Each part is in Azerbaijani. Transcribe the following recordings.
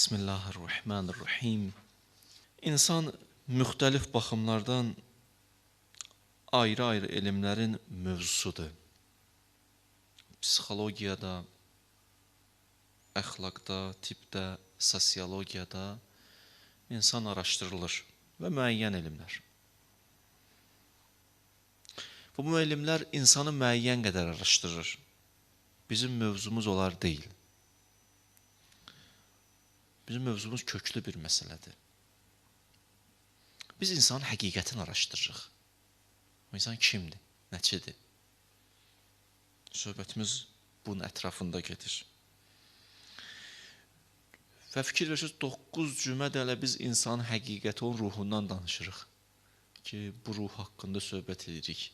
Bismillahirrahmanirrahim. İnsan müxtəlif baxımlardan ayrı-ayrı elmlərin mövzusudur. Psixologiyada, əxlaqda, tibbdə, sosiologiyada insan araşdırılır və müəyyən elmlər. Bu elmlər insanı müəyyən qədər araşdırır. Bizim mövzumuz onlar deyil. Bizim mövzumuz köklü bir məsələdir. Biz insanın həqiqətini araşdırırıq. O insan kimdir? Nəçidir? Söhbətimiz bunun ətrafında gedir. Və fikir verirsiniz 9 cümlədə elə biz insanın həqiqəti, onun ruhundan danışırıq. Ki, bu ruh haqqında söhbət edirik.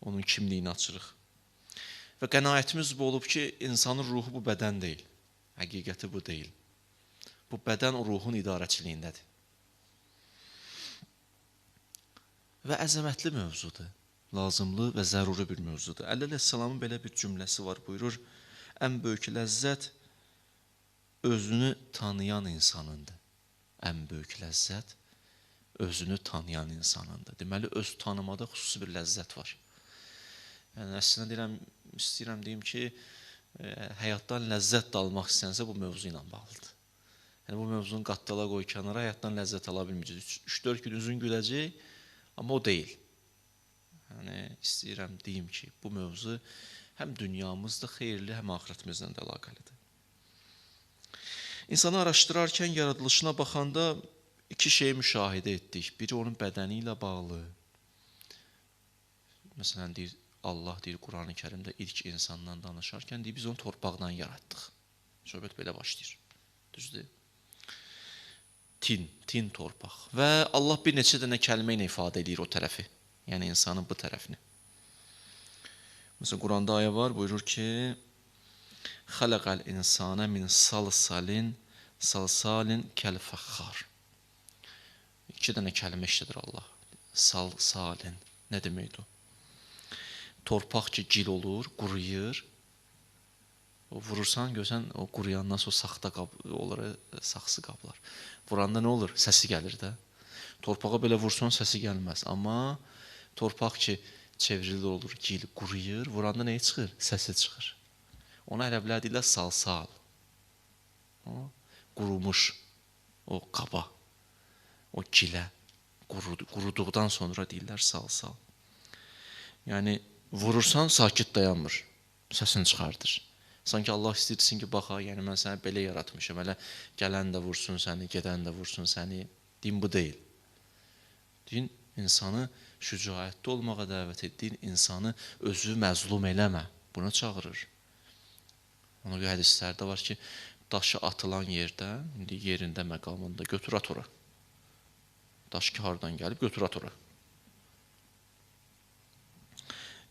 Onun kimliyini açırıq. Və qənaətimiz bu olub ki, insanın ruhu bu bədən deyil. Həqiqəti bu deyil. Bu bədən ruhun idarəçiliyindədir. və əzəmətli mövzudur. Lazımlı və zəruri bir mövzudur. Əli əleyhissalamın belə bir cümləsi var. Buyurur: "Ən böyük ləzzət özünü tanıyan insanındır. Ən böyük ləzzət özünü tanıyan insanındır." Deməli öz tanımada xüsusi bir ləzzət var. Yəni əslində deyirəm, istəyirəm deyim ki, e, həyatdan ləzzət də almaq istəsə bu mövzu ilə bağlıdır. Yəni bu mövzunu qattala qoy kənara, həyatdan ləzzət ala bilməyəcək. 3-4 gün üzün güləcək Amma o deyil. Yəni istəyirəm deyim ki, bu mövzu həm dünyamızda xeyirli, həm axirətimizlə də əlaqəlidir. İnsanı araşdırarkən yaradılışına baxanda iki şeyi müşahidə etdik. Biri onun bədəni ilə bağlı. Məsələn deyir Allah deyir Qurani-Kərimdə ilk insandan danışarkən deyir biz onu torpaqdan yaratdıq. Söhbət belə başlayır. Düzdür? Tin, tin torpaq. Və Allah bir neçə dənə kəlmə ilə ifadə edir o tərəfi. Yəni insanın bu tərəfini. Məsələn Quranda ayə var, buyurur ki: "Xalaqal insana min salsalin salsalin kəlfəxxar." İki dənə kəlmə işlədir Allah. Salsalin. Nə deməkdir o? Torpaq ki gil olur, quruyur, vurursan görsən o quruyandan sonra saxta qab olur, saxsı qablar. Vuranda nə olur? Səsi gəlir də. Torpağa belə vursan səsi gəlməz. Amma torpaq ki çevrili olur, gil quruyur, vuranda nə çıxır? Səsi çıxır. Ona ərəblər deyirlər salsal. O qurumuş o qaba, o gilə qurudu, quruduqdan sonra deyirlər salsal. Yəni vurursan sakit dayanmır. Səsini çıxardır. Sanki Allah istəyirsin ki, bax ha, yəni mən səni belə yaratmışam. Hələ gələn də vursun səni, gedən də vursun səni. Din bu deyil. Din insanı şücaətli olmağa dəvət etdiyin insanı özü məzlum eləmə. Buna çağırır. Ona görə hədislərdə var ki, daşı atılan yerdən, indi yerində məqamında götür at ora. Daş ki hardan gəlib götür at ora.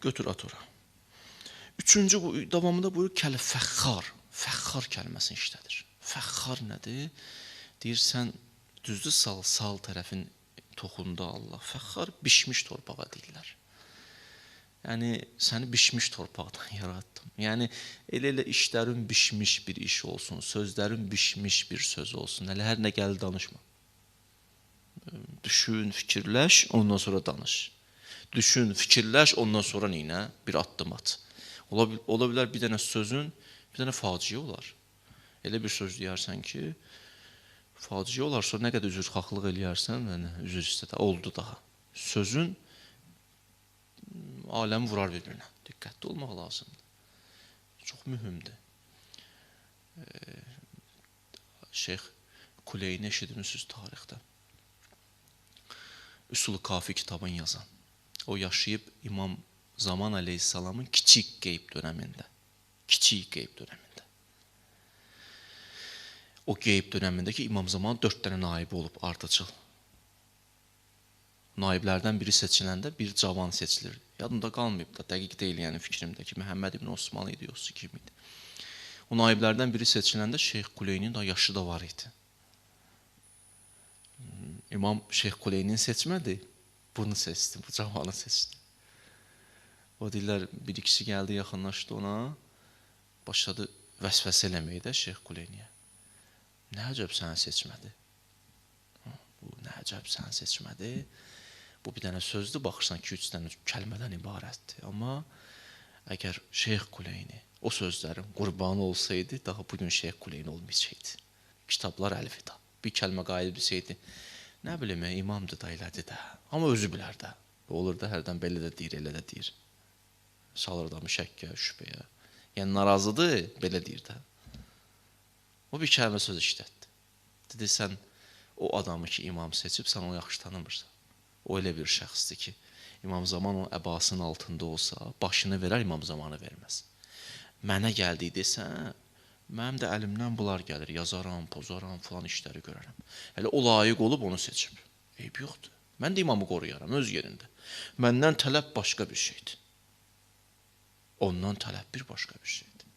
Götür at ora. Üçüncü bu davamında buyurur kəl fəxxar. Fəxxar kəlməsini işlədir. Fəxxar nədir? Deyirsən düzdür sal sal tərəfin toxunda Allah. Fəxxar bişmiş torpağa deyirlər. Yəni səni bişmiş torpaqdan yaratdım. Yəni elə elə işlərin bişmiş bir iş olsun, sözlərin bişmiş bir söz olsun. Hələ hər nə gəlir danışma. Düşün, fikirləş, ondan sonra danış. Düşün, fikirləş, ondan sonra nə? Bir addım at. Ola, ola bilər bir dənə sözün bir dənə faciə olar. Elə bir söz deyərsən ki, faciə olar, sonra nə qədər üzrxahlıq eləyərsən, yəni üzr istədə oldu daha. Sözün aləmi vurar bir-birinə. Diqqətli olmaq lazımdır. Çox mühümdür. Şeyx Kuleyni eşitmişsiniz tarixdə. Üsul Kafi kitabını yazan. O yaşayıb İmam Zaman Aleyhisselamın kiçik qeyb dönəmində. Kiçik qeyb dönəmində. O qeyb dönəmində ki, İmam Zaman 4 dənə naib olub ardıcıl. Naiblərdən biri seçiləndə bir cavan seçilir. Yadımda qalmayıb da, dəqiq deyil yəni fikrimdə ki, Məhəmməd ibn Osman idi, yoxsa kim idi. O naiblərdən biri seçiləndə Şeyx Kuleynin da yaşı da var idi. İmam Şeyx Kuleynin seçmədi, bunu seçdi, bu cavanı seçdi. O deyirlər, bir ikisi gəldi, yaxınlaşdı ona, başladı vəsvəsə eləməyə də Şeyx Kuleyniyə. Nə əcəb səni seçmədi? Bu nə əcəb səni seçmədi? Bu bir dənə sözdür, baxırsan 2-3 dənə kəlmədən ibarətdir. Amma əgər Şeyx Kuleyni o sözlərin qurbanı olsaydı, daha bu gün Şeyx Kuleyni olmayacaqdı. Kitablar əlvida. Bir kəlmə qayıb desəydi, nə bilim, imamdır da elədi də. Amma özü bilər də. Olur da hərdən belə də deyir, elə də deyir. Salır adamı şəkkə, şübhəyə. Yəni narazıdır, belə deyir də. O bir kəlmə söz işlətdi. Dedi sən o adamı ki imam seçib sən onu yaxşı tanımırsan. O elə bir şəxsdir ki, İmam Zaman o əbasının altında olsa, başını verər, İmam Zamanı verməz. Mənə gəldi desən, mənim də əlimdən bunlar gəlir, yazaram, pozaram, falan işləri görərəm. Elə o layiq olub onu seçib. Eyb yoxdur. Mən də imamı qoruyaram öz yerində. Məndən tələb başqa bir şeydir. Ondan tələb bir başqa bir şeydir.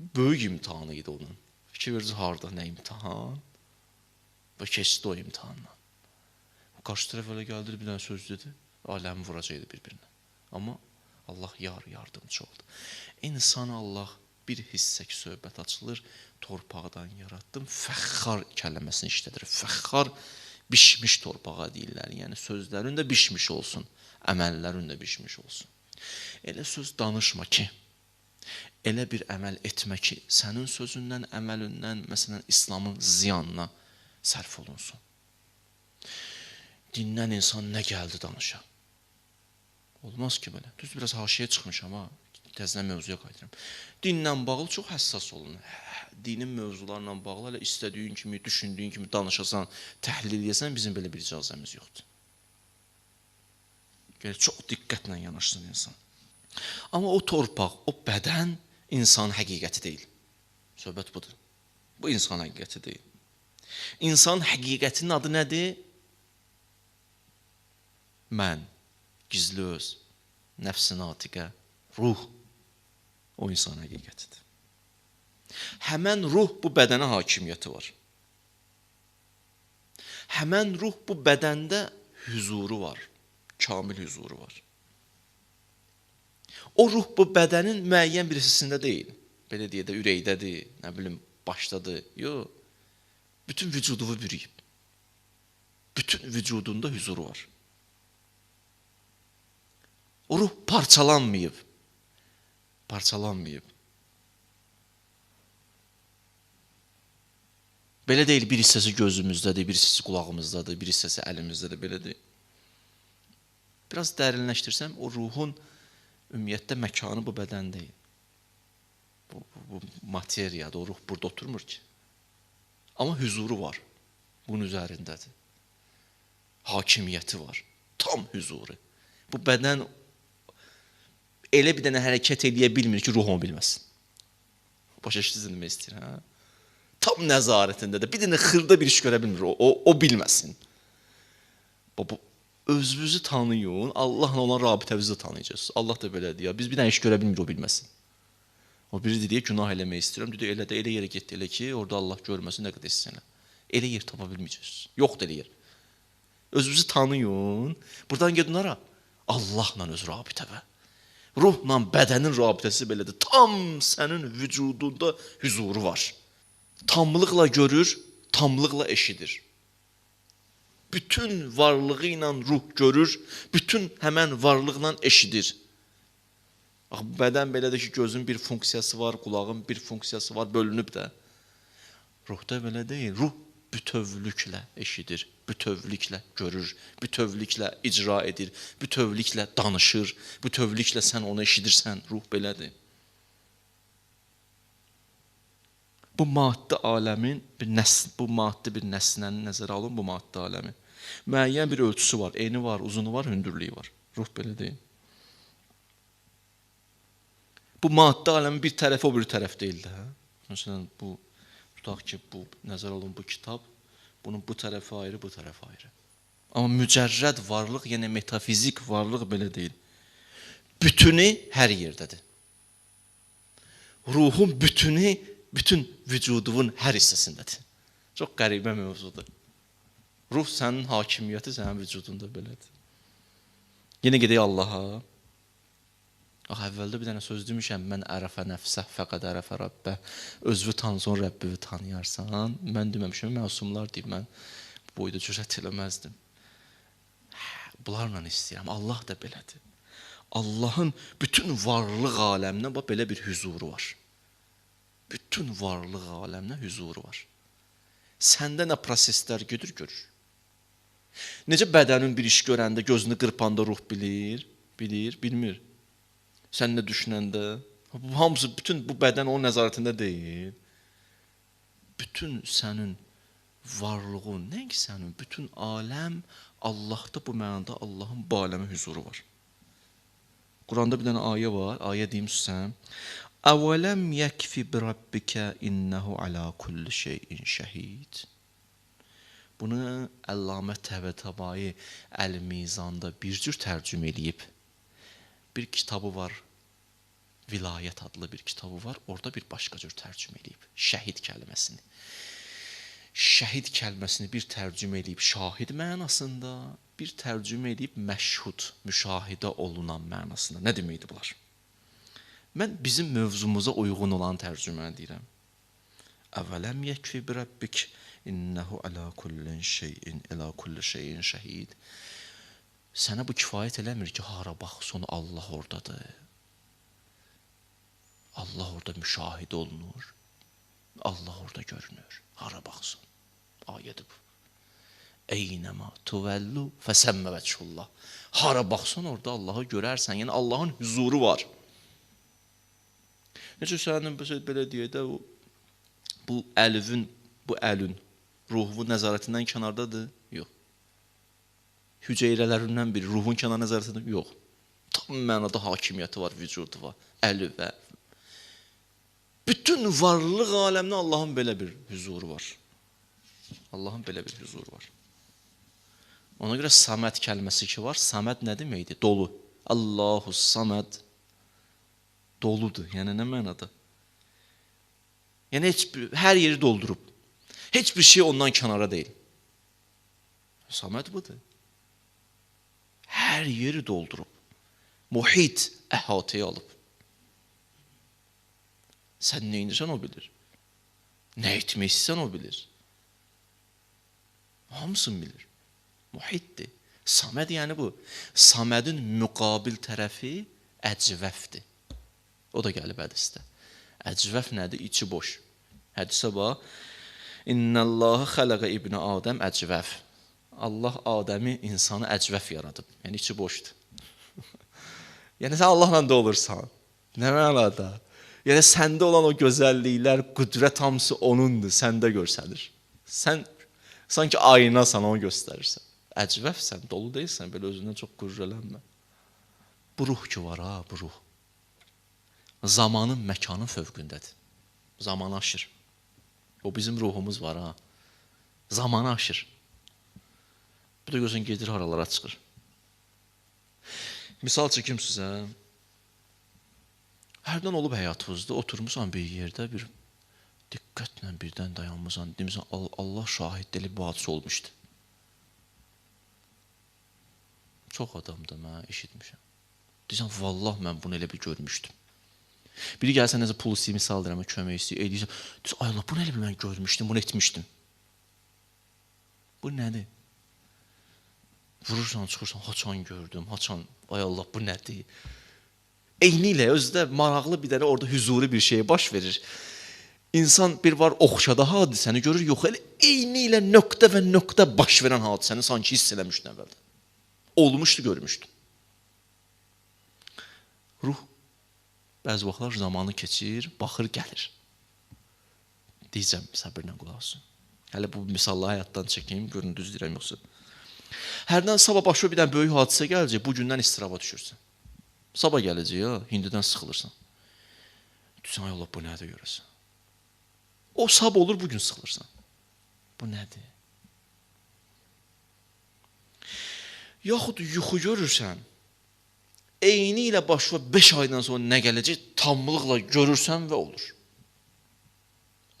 Böyük imtahanı idi onun. Fikir verirsiniz harda nə imtahan? Və keçdi o imtahandan. Qarşı tərəf elə gəldi, bir dənə söz dedi, aləmi vuracaqdı bir-birinə. Amma Allah yar yardımcı oldu. İnsana Allah bir hissəki söhbət açılır, torpaqdan yaratdım. Fəxxar kəlməsini işlədir. Fəxxar bişmiş torpağa deyirlər. Yəni sözlərin də bişmiş olsun, əməllərin də bişmiş olsun. Elə söz danışma ki, elə bir əməl etmə ki, sənin sözündən, əməlindən, məsələn, İslamın ziyanına sərf olunsun. Dindən insan nə gəldi danışa? Olmaz ki belə. Düz biraz haşiyə çıxmışam ha. Təzədən mövzuya qayıdıram. Dinlə bağlı çox həssas olun. Dinin mövzularla bağlı elə istədiyin kimi, düşündüyün kimi danışasan, təhlil edəsən, bizim belə bir icazəmiz yoxdur. Gəl çox diqqətlə yanaşsın insan. Amma o torpaq, o bədən insan həqiqəti deyil. Söhbət budur. Bu insan həqiqəti deyil. İnsan həqiqətinin adı nədir? Mən, gizli öz, nəfs-i natiqə, ruh o insan həqiqətidir. Həmən ruh bu bədənə hakimiyyəti var. Həmən ruh bu bədəndə hüzuru var, kamil hüzuru var. O ruh bu bədənin müəyyən bir hissəsində deyil. Belə deyə də ürəkdədir, nə bilim, başdadır. Yox. Bütün vücudunu bürüyüb. Bütün vücudunda hüzuru var. O ruh parçalanmayıb. Parçalanmayıb. Belə deyil, bir hissəsi gözümüzdədir, bir hissəsi qulağımızdadır, bir hissəsi əlimizdədir, belə deyil. Biraz dərinləşdirsəm, o ruhun ümumiyyətlə məkanı bu bədən deyil. Bu, bu, bu materiyadır, o ruh burada oturmur ki. Amma hüzuru var. Bunun üzərindədir. Hakimiyyəti var. Tam hüzuru. Bu bədən elə bir dənə hərəkət eləyə bilmir ki, ruh onu bilməsin. Başa düşdünüz nə istəyir, hə? Tam nəzarətindədir. Bir dənə xırda bir iş görə bilmir o, o, o bilməsin. Bu, bu özünüzü tanıyın, Allahla olan rabitənizi tanıyacağız. Allah da belədir ya. Biz bir dənə iş görə bilmir o bilməsin. O biri dedi günah eləmək istəyirəm. Dedi elə də elə yerə getdi elə ki, orada Allah görməsin nə qədər istəyirsən. Elə yer tapa bilməyəcəksiniz. Yoxdur elə yer. Özünüzü tanıyın. Burdan gedin hara? Allahla öz rabitəvə. Ruhla bədənin rabitəsi belədir. Tam sənin vücudunda hüzuru var. Tamlıqla görür, tamlıqla eşidir. Bütün varlığı ilə ruh görür, bütün həmən varlıqla eşidir. Bax, bədən belədir ki, gözün bir funksiyası var, qulağın bir funksiyası var, bölünüb də. Ruhda belə deyil. Ruh bütövlüklə eşidir, bütövlüklə görür, bütövlüklə icra edir, bütövlüklə danışır, bütövlüklə sən onu eşidirsən. Ruh belədir. Bu maddi aləmin bir nəsl, bu maddi bir nəsnəni nəzərə alın, bu maddi aləmi. Müəyyən bir ölçüsü var, eni var, uzunu var, hündürlüyü var. Ruh belə deyil. Bu maddi aləmin bir tərəfi o bir tərəf deyil də. Hə? Məsələn, bu tutaq ki, bu nəzər alın bu kitab, bunun bu tərəfi ayrı, bu tərəfi ayrı. Amma mücərrəd varlıq, yəni metafizik varlıq belə deyil. Bütünü hər yerdədir. Ruhun bütünü bütün vücudunun hər hissəsindədir. Çox qəribə mövzudur. Ruh sənin hakimiyyəti sənin vücudunda belədir. Yenə gedək Allaha. Ax əvvəldə bir dənə söz demişəm, mən ərəfə nəfsə fəqəd ərəfə Rabbə. Özünü tanısan Rəbbini tanıyarsan. Mən deməmişəm, məsumlar deyib mən bu boyda cürət eləməzdim. Bunlarla istəyirəm. Allah da belədir. Allahın bütün varlıq aləminə bax belə bir huzuru var. Bütün varlıq aləminə huzuru var. Səndə nə proseslər gedir görür. Necə bədənin bir iş görəndə gözünü qırpanda ruh bilir, bilir, bilmir. Sən nə düşünəndə, bu hamısı bütün bu bədən onun nəzarətində deyil. Bütün sənin varlığın, nəinki sənin, bütün aləm Allahda bu mənada Allahın bu aləmə huzuru var. Quranda bir dənə ayə var, ayə deyim sizə. Əvələm yəkfi bi rabbikə innehu ala kulli şeyin şəhid. Bunu Əllamə Təvətabai Əl-Mizanda bir cür tərcümə eləyib. Bir kitabı var. Vilayət adlı bir kitabı var. Orada bir başqa cür tərcümə eləyib şəhid kəlməsini. Şəhid kəlməsini bir tərcümə eləyib şahid mənasında, bir tərcümə eləyib məşhud, müşahidə olunan mənasında. Nə deməkdir bunlar? Mən bizim mövzumuza uyğun olan tərcüməni deyirəm. Əvələm yəkfi bi rabbik innehu ala kulli şeyin ila kulli şeyin şəhid. Sənə bu kifayət eləmir ki, hara baxsan Allah ordadır. Allah orada müşahidə olunur. Allah orada görünür. Hara baxsan. Ayədir bu. Eynəma tuvellu fəsəmmə vəchullah. Hara baxsan orada Allahı görərsən. Yəni Allahın huzuru var. Necə sənin belə deyək də bu əlvin, bu əlün ruhun nəzarətindən kənardadır? Yox. Hüceyrələrindən biri ruhun kənar nəzarətində? Yox. Tam mənada hakimiyyəti var, vücudu var, əli və bütün varlıq aləmində Allahın belə bir huzuru var. Allahın belə bir huzuru var. Ona görə Saməd kəlməsi ki var, Saməd nə deməkdir? Dolu. Allahu Saməd doludur. Yəni nə mənada? Yəni heç hər yeri doldurub. Heç bir şey ondan kənara deyil. Saməd budur. Hər yeri doldurub. Muhit əhatəyə alıb. Sən nə edirsən o bilir. Etmək istəyirsən o bilir. Hamısını bilir. Muhitdir. Saməd yəni bu. Samədin müqabil tərəfi əcvəfdir. O da gəlib hədisdə. Əcvəf nədir? İçi boş. Hədisə bax. İnnəllaha xələqə ibn Adəm əcvəf. Allah Adəmi insanı əcvəf yaradıb. Yəni içi boşdur. yəni sən Allahla da olursan. Nə mənada? Yəni səndə olan o gözəlliklər, qüdrət hamısı onundur, səndə göstərir. Sən sanki aynasan onu göstərirsən. Əcvəfsən, dolu deyilsən, belə özündən çox qürrələnmə. Bu ruh ki var ha, bu ruh. Zamanın, məkanın fövqündədir. Zaman aşır. O bizim ruhumuz var ha. Zamanı aşır. Bu da görsən gedir haralara çıxır. Misal çəkim sizə. Hərdən olub həyatınızda oturmusan bir yerdə bir diqqətlə birdən dayanmısan, demisən Allah şahid edib bu hadisə olmuşdu. Çox adamda mən eşitmişəm. Deyirsən, vallah mən bunu elə bir görmüşdüm. Biri nəsə pul istəyir, misal deyirəm, kömək istəyir, eləyirsən. Deyirsən, ay Allah, bunu elə bir mən görmüşdüm, bunu etmişdim. Bu nədir? Vurursan, çıxırsan, haçan gördüm, haçan, ay Allah, bu nədir? Eyni ilə özdə maraqlı bir dənə orada huzuri bir şey baş verir. İnsan bir var oxşada hadisəni görür, yox, elə eyni ilə nöqtə və nöqtə baş verən hadisəni sanki hiss eləmişdi əvvəldə. Olmuşdu, görmüşdü. Ruh bəzi vaxtlar zamanı keçir, baxır, gəlir. Deyəcəm, səbirlə qulaq asın. Hələ bu misalları həyatdan çəkim, görün düz deyirəm yoxsa. Hərdən sabah başına bir dənə böyük hadisə gələcək, bu gündən istiraba düşürsən. Sabah gələcək ya, hindidən sıxılırsan. Düşsən, ay Allah, bu nədir görəsən? O sabah olur, bu gün sıxılırsan. Bu nədir? Yaxud yuxu görürsən, eyni ilə başına 5 aydan sonra nə gələcək tamlıqla görürsən və olur.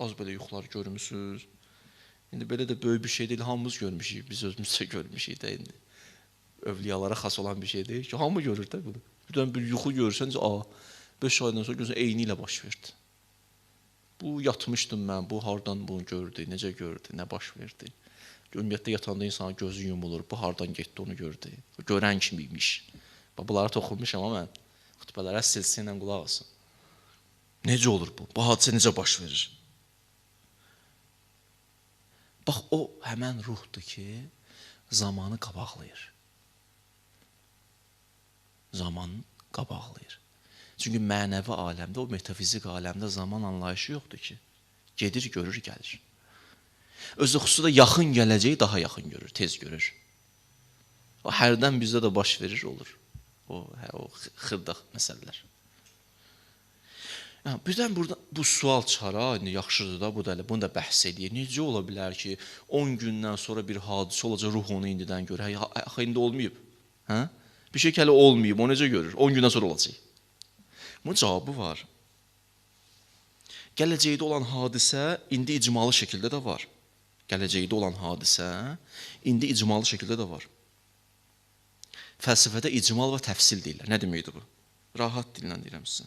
Az belə yuxular görmüsüz. İndi belə də böyük bir şey deyil, hamımız görmüşük, biz özümüz də görmüşük də indi. Övliyalara xas olan bir şey deyil ki, hamı görür də bunu. Birdən bir yuxu görürsən, a 5 aydan sonra görürsən eyni ilə baş verdi. Bu yatmışdım mən, bu hardan bunu gördü, necə gördü, nə baş verdi? Ümumiyyətlə yatanda insanın gözü yumulur. Bu hardan getdi onu gördü. Görən kimi imiş. Bunları toxunmuşam amma mən xutbələrə silsillə qulaq asın. Necə olur bu? Bu hadisə necə baş verir? Bax o həmən ruhdur ki, zamanı qabaqlayır. Zamanı qabaqlayır. Çünki mənəvi aləmdə, o metafizik aləmdə zaman anlayışı yoxdur ki. Gedir, görür, gəlir. Özü xüsusilə yaxın gələcəyi daha yaxın görür, tez görür. O hərdən bizdə də baş verir olur. O hə, o xırda məsələlər. Yəni birdən burada bu sual çıxar, ha, indi yaxşıdır da bu da elə bunu da bəhs edir. Necə ola bilər ki, 10 gündən sonra bir hadisə olacaq, ruh onu indidən görür. Hə, axı indi olmayıb. Hə? Bir şey hələ olmayıb, o necə görür? 10 gündən sonra olacaq. Bunun cavabı var. Gələcəkdə olan hadisə indi icmalı şəkildə də var. Gələcəkdə olan hadisə indi icmalı şəkildə də var. Fəlsəfədə icmal və təfsil deyirlər. Nə deməkdir bu? Rahat dillə deyirəm sizə.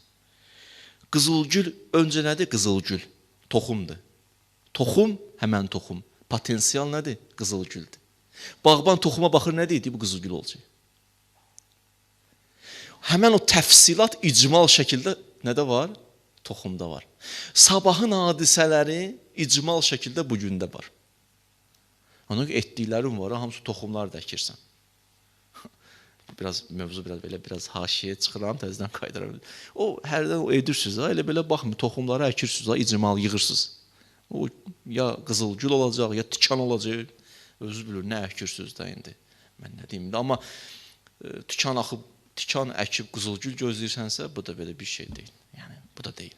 Qızılgül öncə nədir? Qızılgül. Toxumdur. Toxum həmən toxum. Potensial nədir? Qızılgüldür. Bağban toxuma baxır nə deyir? Bu qızılgül olacaq. Həmən o təfsilat icmal şəkildə nədə var? Toxumda var. Sabahın hadisələri icmal şəkildə bu gündə var. Ona görə etdiklərim var, hamısı toxumlar da əkirsən. Biraz mövzu biraz belə biraz haşiyə çıxıram, təzədən qayıdıram. O hərdən o edirsiniz ha, elə belə baxmır, toxumları əkirsiniz ha, icmal yığırsınız. O ya qızılgül olacaq, ya tikan olacaq. Özü bilir nə əkirsiniz də indi. Mən nə deyim indi, amma e, tikan axıb, tikan əkib qızılgül gözləyirsənsə, bu da belə bir şey deyil. Yəni bu da deyil.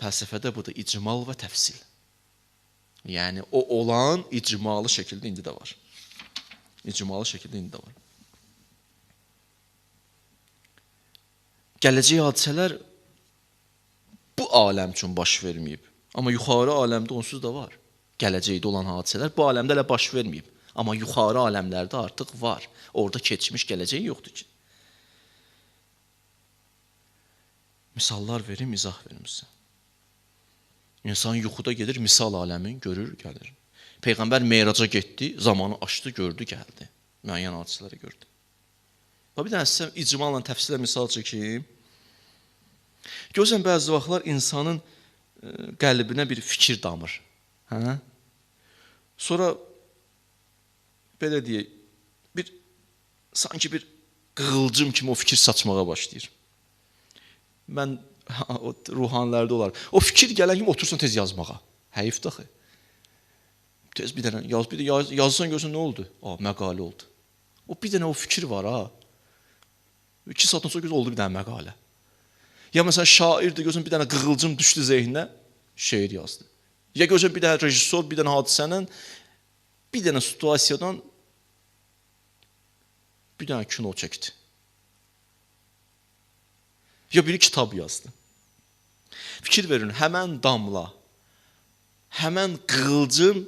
Fəlsəfədə bu da icmal və təfsil. Yəni o olan icmalı şəkildə indi də var. İcmalı şəkildə indi də var. Gələcək hadisələr bu aləm üçün baş verməyib. Amma yuxarı aləmdə onsuz da var. Gələcəkdə olan hadisələr bu aləmdə elə baş verməyib. Amma yuxarı aləmlərdə artıq var. Orada keçmiş gələcək yoxdur ki. Misallar verim, izah verim sizə. İnsan yuxuda gedir, misal aləmin görür, gəlir. Peyğəmbər meyraca getdi, zamanı açdı, gördü, gəldi. Müəyyən hadisələri gördü. Və bir dənə sizə icmalla təfsilə misal çəkim. Görürsən bəzi vaxtlar insanın ə, qəlbinə bir fikir damır. Hə? Sonra belə deyək, bir sanki bir qığılcım kimi o fikir saçmağa başlayır. Mən o ruhanilərdə olar. O fikir gələn kimi otursan tez yazmağa. Həyifdir axı. Tez bir dənə yaz, bir də yaz, yazsan görsən nə oldu? A, məqalə oldu. O bir dənə o fikir var ha. 2 saatdan sonra göz oldu bir dənə məqalə. Ya məsələn şairdir, görsən bir dənə qığılcım düşdü zehninə, şeir yazdı. Ya görsən bir dənə rejissor bir dənə hadisənin bir dənə situasiyadan bir dənə kino çəkdi. Ya biri kitab yazdı. Fikir verin, həmən damla, həmən qığılcım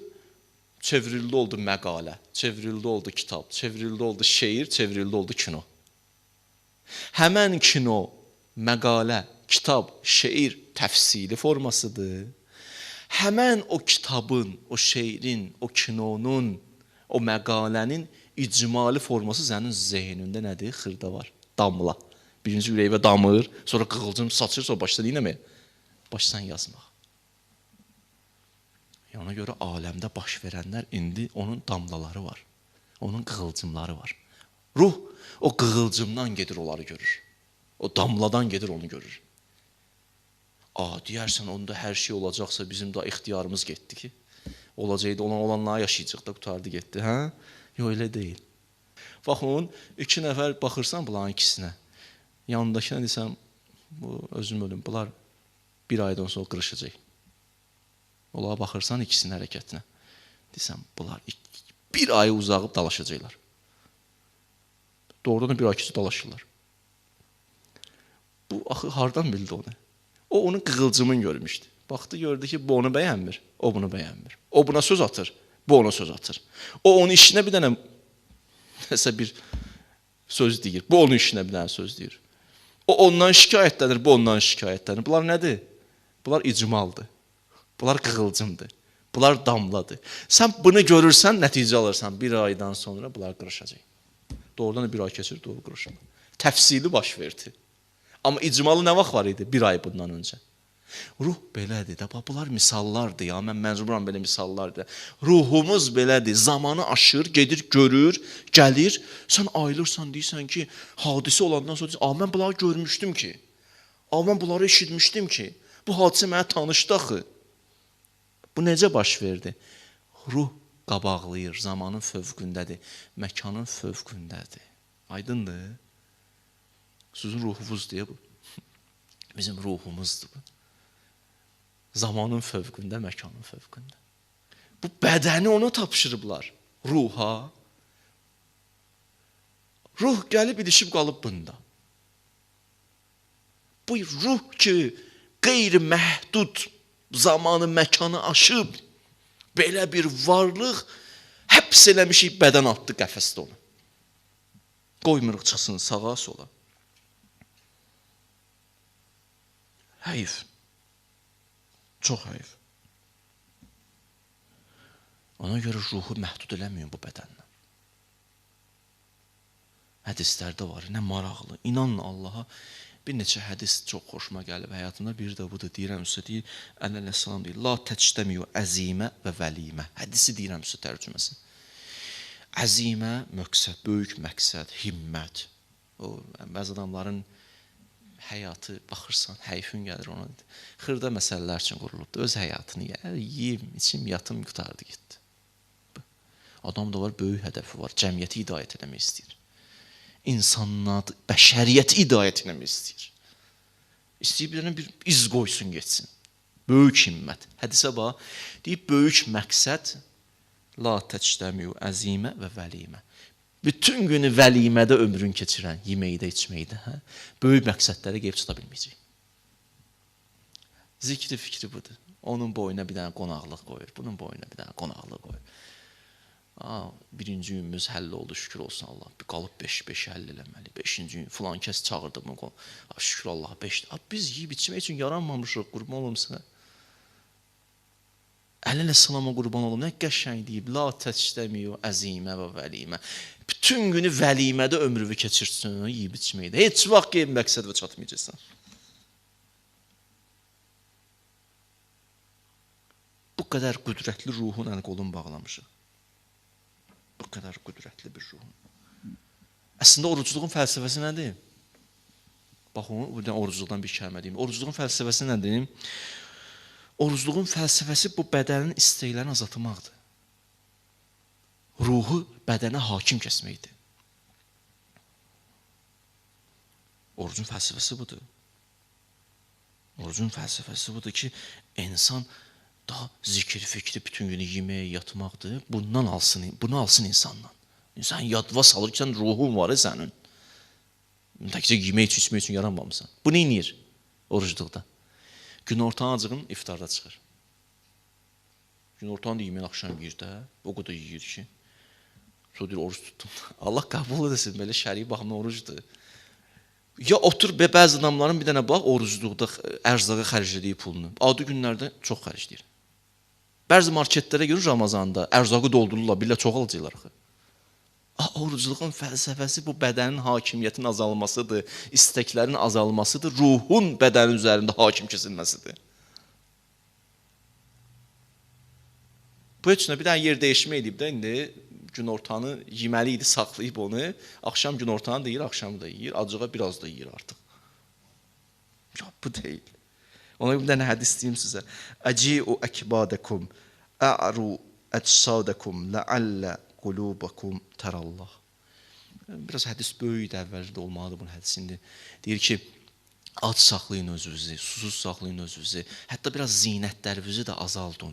çevrildi oldu məqalə, çevrildi oldu kitab, çevrildi oldu şeir, çevrildi oldu kino. Həmən kino, məqalə, kitab, şeir təfsili formasıdır. Həmən o kitabın, o şeirin, o kinonun, o məqalənin icmali forması sənin zehnində nədir? Xırda var. Damla. Birinci ürəyivə damır, sonra qığılcım saçır, sonra başladı eləməyə. Başsan yazmaq. Yəni ona görə aləmdə baş verənlər indi onun damlaları var. Onun qığılcımları var. Ruh o qığılcımdan gedir onları görür. O damladan gedir onu görür. A, deyərsən onda hər şey olacaqsa bizim də ixtiyarımız getdi ki. Olacaqdı olan olanlara yaşayacaq da qutardı getdi, hə? Yox elə deyil. Baxın, iki nəfər baxırsan bunların ikisinə. Yanındakına desəm, bu özüm ölüm. Bunlar bir aydan sonra qırışacaq. Onlara baxırsan ikisinin hərəkətinə. Desəm, bunlar bir ay uzağıb dalaşacaqlar. Doğrudan da bir ay keçib dalaşırlar. Bu axı hardan bildi onu? O onun qığılcımını görmüşdü. Baxdı, gördü ki, bu onu bəyənmir, o bunu bəyənmir. O buna söz atır, bu ona söz atır. O onun işinə bir dənə nəsə bir söz deyir. Bu onun işinə bir dənə söz deyir. O ondan şikayətlənir, bu ondan şikayətlənir. Bunlar nədir? Bunlar icmaldır. Bunlar qığılcımdır. Bunlar damladır. Sən bunu görürsən, nəticə alırsan. Bir aydan sonra bunlar qırışacaq. Doğrudan da bir ay keçir, doğru qırışır. Təfsili baş verdi. Amma icmalı nə vaxt var idi? Bir ay bundan öncə. Ruh belədir də. Bunlar misallardır ya. Mən məcburam belə misallardır. Ruhumuz belədir. Zamanı aşır, gedir, görür, gəlir. Sən ayılırsan deyirsən ki, hadisə olandan sonra deyirsən, "A mən bunları görmüşdüm ki. Mən bunları eşitmişdim ki. Bu hadisə mənə tanışdı axı." Bu necə baş verdi? Ruh qabaqlayır, zamanın fövqündədir, məkanın fövqündədir. Aydındır? Sizin ruhunuz deyə bu. Bizim ruhumuzdur bu. Zamanın fövqündə, məkanın fövqündə. Bu bədəni ona tapşırıblar, ruha. Ruh gəlib ilişib qalıb bunda. Bu ruh ki, qeyri-məhdud zamanı, məkanı aşıb belə bir varlıq həbs eləmişik bədən atdı qəfəsdə onu. Qoymuruq çıxsın sağa, sola. Həyif. Çox həyif. Ona görə ruhu məhdud eləməyin bu bədənlə. Hədislərdə var, nə maraqlı. İnanın Allaha bir neçə hədis çox xoşuma gəlib həyatımda. Bir də budur. Deyirəm sizə deyir, Əleyhissalam deyir, la təctəmiyu əzimə və vəlimə. Hədisi deyirəm sizə tərcüməsi. Əzimə məqsəd, böyük məqsəd, himmət. O bəzi adamların həyatı baxırsan, həyfin gəlir ona. Xırda məsələlər üçün qurulubdur. Öz həyatını yer, yeyim, içim, yatım qutardı getdi. Adam da var, böyük hədəfi var. Cəmiyyəti hidayət etmək istəyir. İnsanlar, bəşəriyyəti hidayət etmək istəyir. İstəyir bir dənə bir iz qoysun getsin. Böyük himmət. Hədisə bax, deyib böyük məqsəd la təctəmiu əzimə və vəlimə bütün günü vəlimədə ömrün keçirən, yeməkdə, içməkdə, hə? böyük məqsədlərə gəlib çata bilməyəcək. Zikri fikri budur. Onun boyuna bir dənə qonaqlıq qoyur, bunun boyuna bir dənə qonaqlıq qoyur. Aa, birinci günümüz həll oldu, şükür olsun Allah. Qalıb 5-5 həll eləməli. 5-ci gün filan kəs çağırdı bunu. Şükür Allah 5. Biz yeyib içmək üçün yaranmamışıq, qurban olum sənə. Əlinə salama qurban olum. Nə qəşəng deyib. La təctəmiyu əzimə və vəlimə. Bütün günü vəlimədə ömrünü keçirsin, yeyib içməkdə. Heç vaxt qeyb məqsəd və çatmayacaqsan. Bu qədər qüdrətli ruhun əl qolun bağlamışıq. Qədər qüdrətli bir ruhun. Əslində orucluğun fəlsəfəsi nədir? Baxın, buradan orucluqdan bir kəlmə deyim. Orucluğun fəlsəfəsi nədir? Orucluğun fəlsəfəsi bu bədənin istəklərini azaltmaqdır. Ruhu bədənə hakim kəsməkdir. Orucun fəlsəfəsi budur. Orucun fəlsəfəsi budur ki, insan daha zikir, fikri bütün günü yeməyə, yatmaqdır. Bundan alsın, bunu alsın insandan. İnsan yadva salırkən ruhun var sənin. Təkcə yemək, içmək üçün yaranmamısan. Bu nə edir orucluqda? Günorta acığın iftarda çıxır. Günortanı da yemək axşam yeyir də. O qədər yeyir ki. Sonra deyir oruç tutdum. Allah qəbul etsin belə şəri baxımdan orucdur. Ya otur bəzi adamların bir dənə bax orucluqda ərzağa xərclədiyi pulunu. Adi günlərdə çox xərcləyir. Bəzi marketlərə görür Ramazanda ərzağı doldururlar, billə çoxalacaqlar axı. Orucluğun fəlsəfəsi bu bədənin hakimiyyətinin azalmasıdır, istəklərin azalmasıdır, ruhun bədənin üzərində hakim kəsilməsidir. Bu nə bir dənə yer dəyişmə edib də indi günortanı yeməli idi, saxlayıb onu. Axşam günortanı da yeyir, axşam da yeyir, acığa biraz da yeyir artıq. Ya bu deyil. Ona bir dənə hədis deyim sizə. Əciu əkbadakum a'ru əcsadakum la'alla qulubakum tərallah. Biraz hədis böyük idi, əvvəldə olmalıdır bunun hədisində. Deyir ki, ac saxlayın özünüzü, susuz saxlayın özünüzü. Hətta biraz zinətlərinizi də azaldın.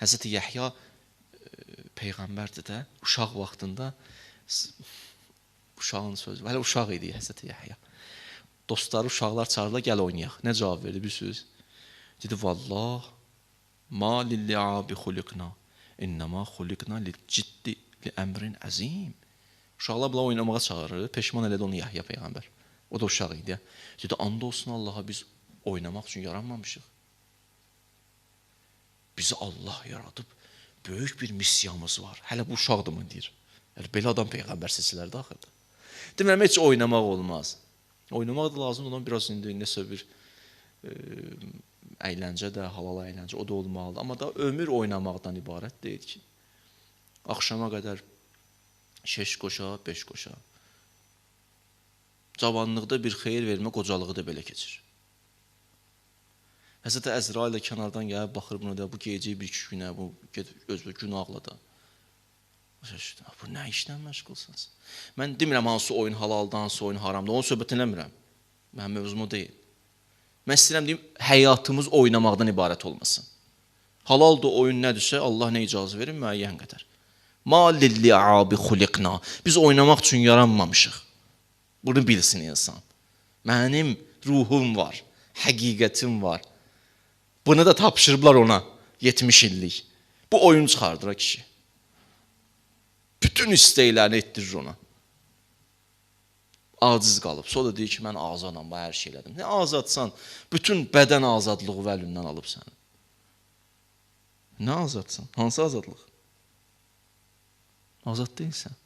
Həzrət Yəhya e, peyğəmbərdir də, uşaq vaxtında uşağın sözü, hələ uşaq idi Həzrət Yəhya. Dostları, uşaqlar çağırdılar, gəl oynayaq. Nə cavab verdi bilirsiniz? Dedi, vallah, ma lilli'abi xuliqna. İnnəmə xuliqna li ciddi li əmrin əzim. Uşaqlar bula oynamağa çağırır. Peşman elədi onu Yahya peyğəmbər. O da uşaq idi. Dedi, and olsun Allaha biz oynamaq üçün yaranmamışıq. Bizi Allah yaradıb böyük bir missiyamız var. Hələ bu uşaqdımı deyir. Yəni belə adam peyğəmbər seçilər axırda. Demirəm heç oynamaq olmaz. Oynamaq da lazım olan biraz indi nəsə bir e, əyləncə də, halal əyləncə o da olmalıdır. Amma da ömür oynamaqdan ibarət deyil ki. Axşama qədər 6 qoşa, 5 qoşa. Cavanlıqda bir xeyir vermə, qocalığı da belə keçir. Həzrət Əzrail də kənardan gəlib baxır buna da bu gecə bir iki günə bu get özü günahla da. Şaşırdı. Bu nə işlə məşğulsunuz? Mən demirəm hansı oyun halaldan, hansı oyun haramdan. Onu söhbət eləmirəm. Mənim mövzum o deyil. Mən istəyirəm deyim həyatımız oynamaqdan ibarət olmasın. Halal da oyun nədirsə Allah nə icazə verir müəyyən qədər. Ma lilli'abi xuliqna. Biz oynamaq üçün yaranmamışıq. Bunu bilsin insan. Mənim ruhum var, həqiqətim var. Bunu da tapşırıblar ona 70 illik. Bu oyun çıxardır ha kişi. Bütün istəklərini etdirir ona. Aciz qalıb. Sonra deyir ki, mən azadam, bu hər şey elədim. Nə azadsan? Bütün bədən azadlığı və əlindən alıb səni. Nə azadsan? Hansı azadlıq? Azad deyilsən.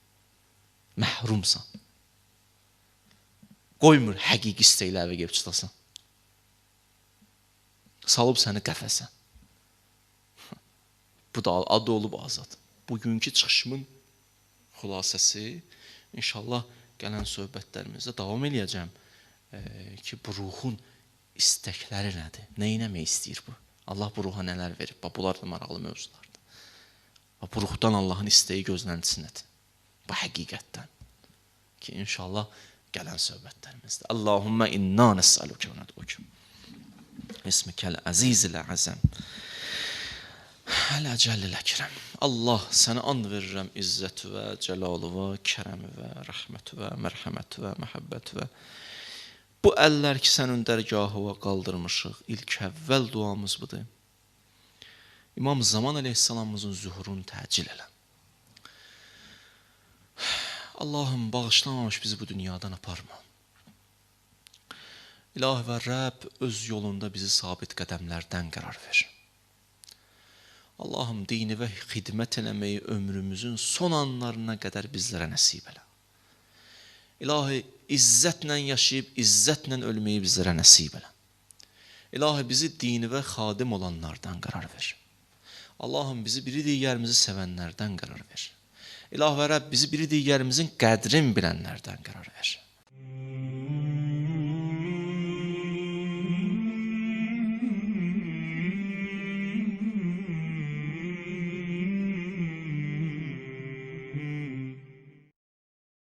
Məhrumsan. Qoymur həqiqi istəkləri gəlib çıxasan. Salıb səni qəfəsə. Bu da adı olub azad. Bugünkü çıxışımın xülasəsi inşallah gələn söhbətlərimizdə davam eləyəcəm e, ki, bu ruhun istəkləri nədir? Nə etmək istəyir bu? Allah bu ruha nələr verib? Bax bunlar da maraqlı mövzulardır. Bax bu ruhdan Allahın istəyi gözləntisi nədir? Bu həqiqətdən ki, inşallah gələn söhbətlərimizdə. Allahumma inna nəsəluke və nəd'uke. İsmikəl əzizil əzəm. Hələ cəllil əkrəm. Allah sənə and verirəm izzət və cəlalı və kərəmi və rəhmət və mərhəmət və məhəbbət və bu əllər ki sənin dərgahına qaldırmışıq. İlk əvvəl duamız budur. İmam Zaman əleyhissalamımızın zuhurunu təcil elə. Allahım bağışlamamış bizi bu dünyadan aparma. İlahi və Rəbb öz yolunda bizi sabit qədəmlərdən qərar ver. Allahım dini və xidmət eləməyi ömrümüzün son anlarına qədər bizlərə nəsib elə. İlahi izzətlə yaşayıb izzətlə ölməyi bizlərə nəsib elə. İlahi bizi dini və xadim olanlardan qərar ver. Allahım bizi biri digərimizi sevənlərdən qərar ver. İlahi və Rəbb bizi biri digərimizin qədrin bilənlərdən qərar ver.